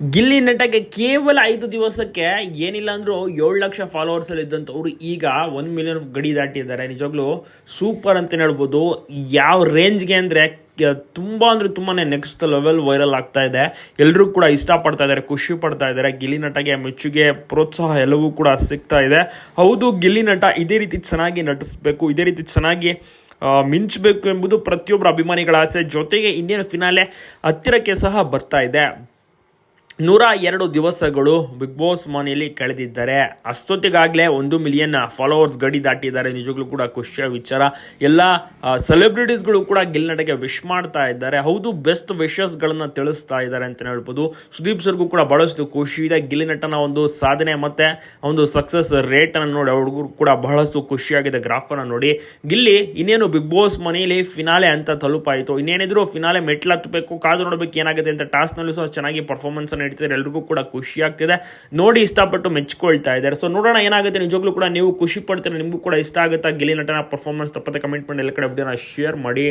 ಗಿಲ್ಲಿ ನಟಗೆ ಕೇವಲ ಐದು ದಿವಸಕ್ಕೆ ಏನಿಲ್ಲ ಅಂದ್ರು ಏಳು ಲಕ್ಷ ಫಾಲೋವರ್ಸ್ ಅಲ್ಲಿ ಇದ್ದಂಥವ್ರು ಈಗ ಒನ್ ಮಿಲಿಯನ್ ಗಡಿ ದಾಟಿದ್ದಾರೆ ನಿಜವಾಗ್ಲೂ ಸೂಪರ್ ಅಂತ ಹೇಳ್ಬೋದು. ಯಾವ ರೇಂಜ್ಗೆ ಅಂದರೆ ತುಂಬ ಅಂದರೆ ತುಂಬಾ ನೆಕ್ಸ್ಟ್ ಲೆವೆಲ್ ವೈರಲ್ ಆಗ್ತಾ ಇದೆ. ಎಲ್ಲರೂ ಕೂಡ ಇಷ್ಟಪಡ್ತಾ ಇದ್ದಾರೆ, ಖುಷಿ ಪಡ್ತಾ ಇದ್ದಾರೆ. ಗಿಲ್ಲಿ ನಟಗೆ ಮೆಚ್ಚುಗೆ, ಪ್ರೋತ್ಸಾಹ ಎಲ್ಲವೂ ಕೂಡ ಸಿಗ್ತಾ ಇದೆ. ಹೌದು, ಗಿಲ್ಲಿ ನಟ ಇದೇ ರೀತಿ ಚೆನ್ನಾಗಿ ನಟಿಸ್ಬೇಕು, ಇದೇ ರೀತಿ ಚೆನ್ನಾಗಿ ಮಿಂಚಬೇಕು ಎಂಬುದು ಪ್ರತಿಯೊಬ್ಬರ ಅಭಿಮಾನಿಗಳ ಆಸೆ. ಜೊತೆಗೆ ಇಂಡಿಯನ್ ಫಿನಾಲೆ ಹತ್ತಿರಕ್ಕೆ ಸಹ ಬರ್ತಾ ಇದೆ. ನೂರ ಎರಡು ದಿವಸಗಳು ಬಿಗ್ ಬಾಸ್ ಮನೆಯಲ್ಲಿ ಕಳೆದಿದ್ದಾರೆ. ಅಷ್ಟೊತ್ತಿಗಾಗಲೇ ಒಂದು ಮಿಲಿಯನ್ ಫಾಲೋವರ್ಸ್ ಗಡಿ ದಾಟಿದ್ದಾರೆ. ನಿಜವಾಗ್ಲೂ ಕೂಡ ಖುಷಿಯ ವಿಚಾರ. ಎಲ್ಲ ಸೆಲೆಬ್ರಿಟೀಸ್ಗಳು ಕೂಡ ಗಿಲ್ ನಟಗೆ ವಿಶ್ ಮಾಡ್ತಾ ಇದ್ದಾರೆ. ಹೌದು ಬೆಸ್ಟ್ ವಿಶಸ್ಗಳನ್ನು ತಿಳಿಸ್ತಾ ಇದ್ದಾರೆ ಅಂತ ಹೇಳ್ಬೋದು. ಸುದೀಪ್ ಸರ್ಗೂ ಕೂಡ ಬಹಳಷ್ಟು ಖುಷಿ ಇದೆ. ಗಿಲ್ ನಟನ ಒಂದು ಸಾಧನೆ ಮತ್ತೆ ಒಂದು ಸಕ್ಸಸ್ ರೇಟ್ ಅನ್ನು ನೋಡಿ ಅವ್ರಿಗೂ ಕೂಡ ಬಹಳಷ್ಟು ಖುಷಿಯಾಗಿದೆ ಗ್ರಾಫ್ ಅನ್ನು ನೋಡಿ. ಗಿಲ್ಲಿ, ಇನ್ನೇನು ಬಿಗ್ ಬಾಸ್ ಮನೆಯಲ್ಲಿ ಫಿನಾಲೆ ಅಂತ ತಲುಪಾಯಿತು. ಇನ್ನೇನಿದ್ರು ಫಿನಾಲೆ ಮೆಟ್ಲು ಹತ್ತಬೇಕು, ಕಾದು ನೋಡಬೇಕು ಏನಾಗುತ್ತೆ ಅಂತ ಟಾಸ್ಕ್ನಲ್ಲಿ ಸಹ ಚೆನ್ನಾಗಿ ಪರ್ಫಾರ್ಮೆನ್ಸ್ ಅನ್ನು ಇಡ್ತಿದ್ದಾರೆ ಎಲ್ರಿಗೂ ಕೂಡ ಖುಷಿ ಆಗ್ತಿದೆ. ನೋಡಿ ಇಷ್ಟಪಟ್ಟು ಮೆಚ್ಕೊಳ್ತಾ ಇದ್ದಾರೆ. ಸೊ ನೋಡೋಣ ಏನಾಗುತ್ತೆ. ನಿಜವಾಗ್ಲೂ ಕೂಡ ನೀವು ಖುಷಿ ಪಡ್ತೀರ, ನಿಮಗೂ ಕೂಡ ಇಷ್ಟ ಆಗುತ್ತಾ? ಗಿಲಿ ನಟನ ಪರ್ಫಾರ್ಮೆನ್ಸ್ ತಪ್ಪತ್ತೆ ಕಮೆಂಟ್ ಮಾಡಿ, ಎಲ್ಲ ಕಡೆ ಅಪ್ಡೇನ ಶೇರ್ ಮಾಡಿ.